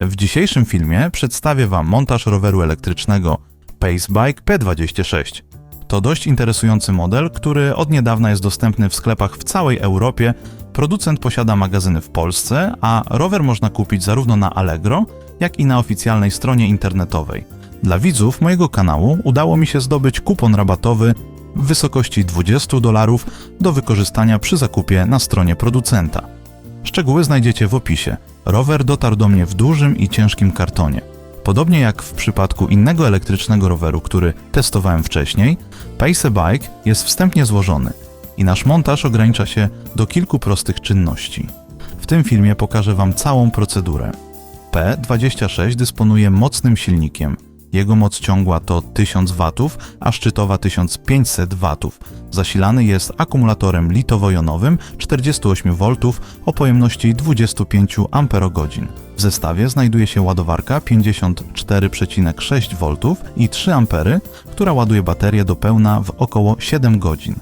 W dzisiejszym filmie przedstawię Wam montaż roweru elektrycznego Pacebike P26. To dość interesujący model, który od niedawna jest dostępny w sklepach w całej Europie. Producent posiada magazyny w Polsce, a rower można kupić zarówno na Allegro, jak i na oficjalnej stronie internetowej. Dla widzów mojego kanału udało mi się zdobyć kupon rabatowy w wysokości 20 dolarów do wykorzystania przy zakupie na stronie producenta. Szczegóły znajdziecie w opisie. Rower dotarł do mnie w dużym i ciężkim kartonie. Podobnie jak w przypadku innego elektrycznego roweru, który testowałem wcześniej, Pacebike jest wstępnie złożony i nasz montaż ogranicza się do kilku prostych czynności. W tym filmie pokażę Wam całą procedurę. P26 dysponuje mocnym silnikiem. Jego moc ciągła to 1000 W, a szczytowa 1500 W. Zasilany jest akumulatorem litowo-jonowym 48V o pojemności 25 Ah. W zestawie znajduje się ładowarka 54,6 V i 3 A, która ładuje baterię do pełna w około 7 godzin.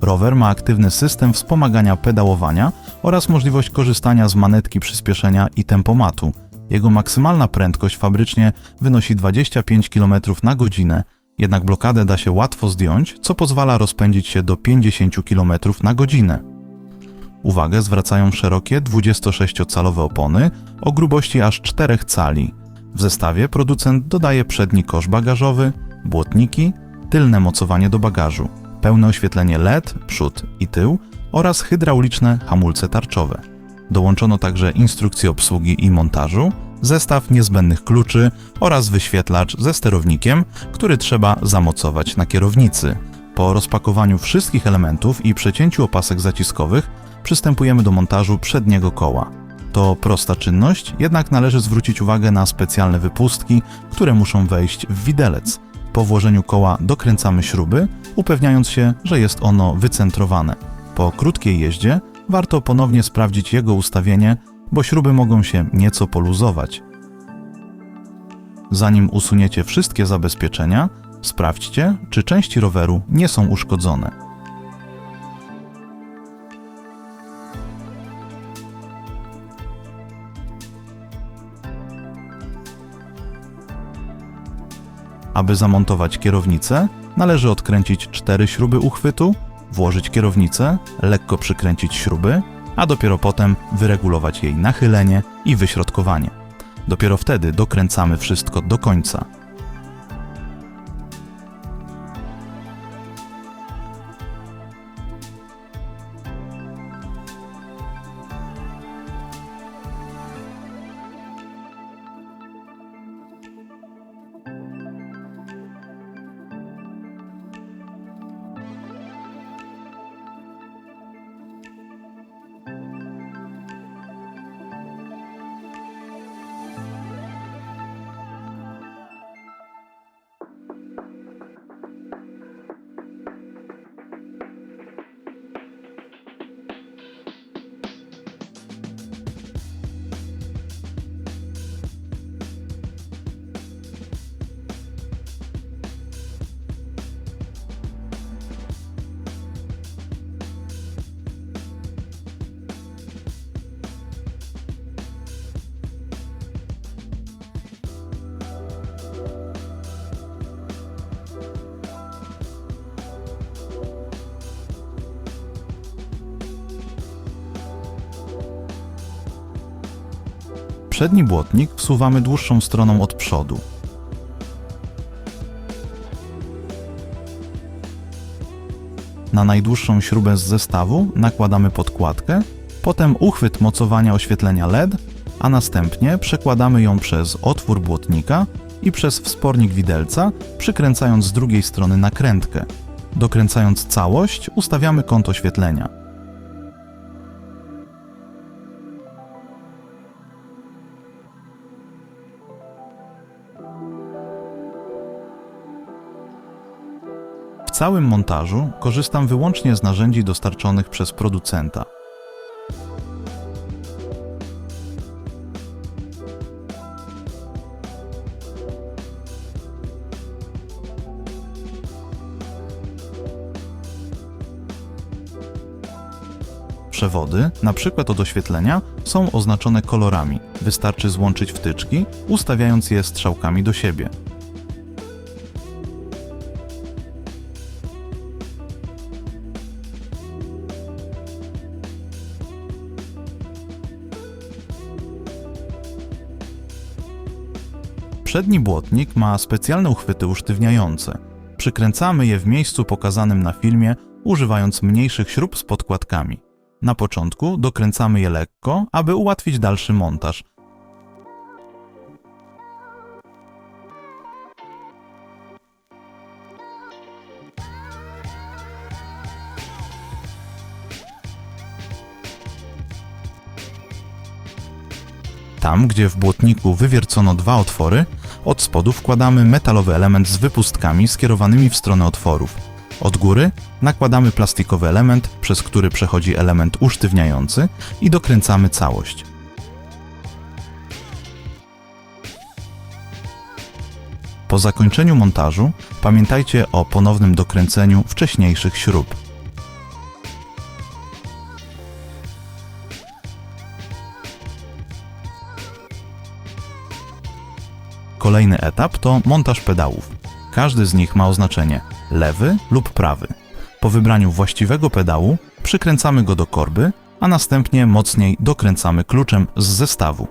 Rower ma aktywny system wspomagania pedałowania oraz możliwość korzystania z manetki przyspieszenia i tempomatu. Jego maksymalna prędkość fabrycznie wynosi 25 km na godzinę, jednak blokadę da się łatwo zdjąć, co pozwala rozpędzić się do 50 km na godzinę. Uwagę zwracają szerokie 26-calowe opony o grubości aż 4 cali. W zestawie producent dodaje przedni kosz bagażowy, błotniki, tylne mocowanie do bagażu, pełne oświetlenie LED, przód i tył oraz hydrauliczne hamulce tarczowe. Dołączono także instrukcję obsługi i montażu, zestaw niezbędnych kluczy oraz wyświetlacz ze sterownikiem, który trzeba zamocować na kierownicy. Po rozpakowaniu wszystkich elementów i przecięciu opasek zaciskowych przystępujemy do montażu przedniego koła. To prosta czynność, jednak należy zwrócić uwagę na specjalne wypustki, które muszą wejść w widelec. Po włożeniu koła dokręcamy śruby, upewniając się, że jest ono wycentrowane. Po krótkiej jeździe warto ponownie sprawdzić jego ustawienie, bo śruby mogą się nieco poluzować. Zanim usuniecie wszystkie zabezpieczenia, sprawdźcie, czy części roweru nie są uszkodzone. Aby zamontować kierownicę, należy odkręcić cztery śruby uchwytu, włożyć kierownicę, lekko przykręcić śruby, a dopiero potem wyregulować jej nachylenie i wyśrodkowanie. Dopiero wtedy dokręcamy wszystko do końca. Przedni błotnik wsuwamy dłuższą stroną od przodu. Na najdłuższą śrubę z zestawu nakładamy podkładkę, potem uchwyt mocowania oświetlenia LED, a następnie przekładamy ją przez otwór błotnika i przez wspornik widelca, przykręcając z drugiej strony nakrętkę. Dokręcając całość, ustawiamy kąt oświetlenia. Całym montażu korzystam wyłącznie z narzędzi dostarczonych przez producenta. Przewody, przykład od oświetlenia, są oznaczone kolorami. Wystarczy złączyć wtyczki, ustawiając je strzałkami do siebie. Przedni błotnik ma specjalne uchwyty usztywniające. Przykręcamy je w miejscu pokazanym na filmie, używając mniejszych śrub z podkładkami. Na początku dokręcamy je lekko, aby ułatwić dalszy montaż. Tam, gdzie w błotniku wywiercono dwa otwory, od spodu wkładamy metalowy element z wypustkami skierowanymi w stronę otworów. Od góry nakładamy plastikowy element, przez który przechodzi element usztywniający i dokręcamy całość. Po zakończeniu montażu pamiętajcie o ponownym dokręceniu wcześniejszych śrub. Kolejny etap to montaż pedałów. Każdy z nich ma oznaczenie lewy lub prawy. Po wybraniu właściwego pedału przykręcamy go do korby, a następnie mocniej dokręcamy kluczem z zestawu.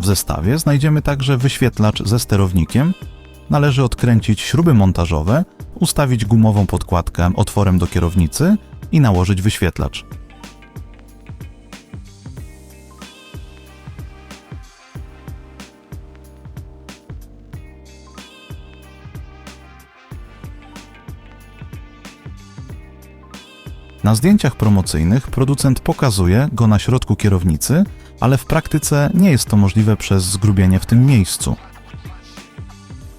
W zestawie znajdziemy także wyświetlacz ze sterownikiem. Należy odkręcić śruby montażowe, ustawić gumową podkładkę otworem do kierownicy i nałożyć wyświetlacz. Na zdjęciach promocyjnych producent pokazuje go na środku kierownicy, ale w praktyce nie jest to możliwe przez zgrubienie w tym miejscu.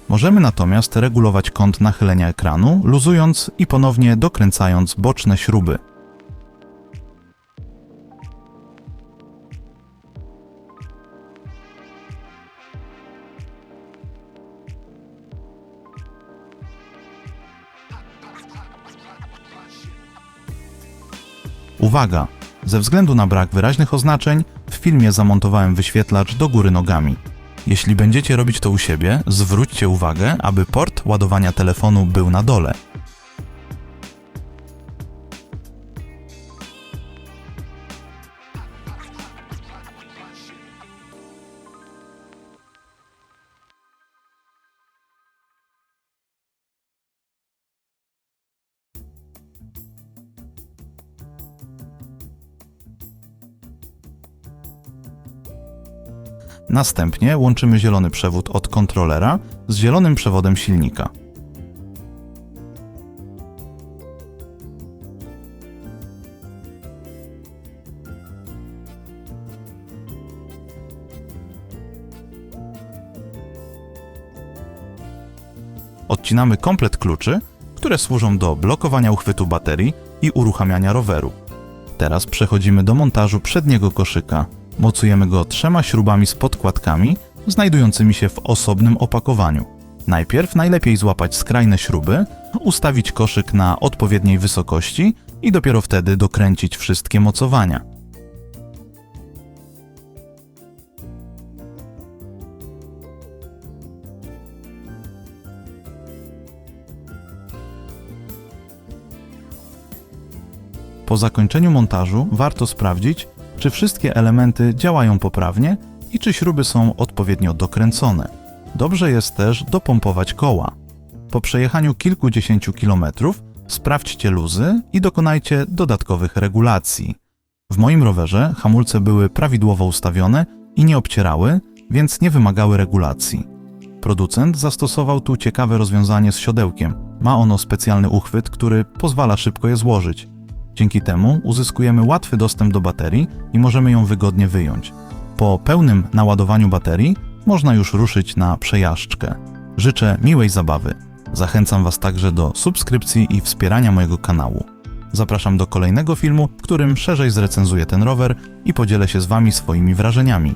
Możemy natomiast regulować kąt nachylenia ekranu, luzując i ponownie dokręcając boczne śruby. Uwaga! Ze względu na brak wyraźnych oznaczeń, w filmie zamontowałem wyświetlacz do góry nogami. Jeśli będziecie robić to u siebie, zwróćcie uwagę, aby port ładowania telefonu był na dole. Następnie łączymy zielony przewód od kontrolera z zielonym przewodem silnika. Odcinamy komplet kluczy, które służą do blokowania uchwytu baterii i uruchamiania roweru. Teraz przechodzimy do montażu przedniego koszyka. Mocujemy go trzema śrubami z podkładkami, znajdującymi się w osobnym opakowaniu. Najpierw najlepiej złapać skrajne śruby, ustawić koszyk na odpowiedniej wysokości i dopiero wtedy dokręcić wszystkie mocowania. Po zakończeniu montażu warto sprawdzić, czy wszystkie elementy działają poprawnie i czy śruby są odpowiednio dokręcone. Dobrze jest też dopompować koła. Po przejechaniu kilkudziesięciu kilometrów sprawdźcie luzy i dokonajcie dodatkowych regulacji. W moim rowerze hamulce były prawidłowo ustawione i nie obcierały, więc nie wymagały regulacji. Producent zastosował tu ciekawe rozwiązanie z siodełkiem. Ma ono specjalny uchwyt, który pozwala szybko je złożyć. Dzięki temu uzyskujemy łatwy dostęp do baterii i możemy ją wygodnie wyjąć. Po pełnym naładowaniu baterii można już ruszyć na przejażdżkę. Życzę miłej zabawy. Zachęcam Was także do subskrypcji i wspierania mojego kanału. Zapraszam do kolejnego filmu, w którym szerzej zrecenzuję ten rower i podzielę się z Wami swoimi wrażeniami.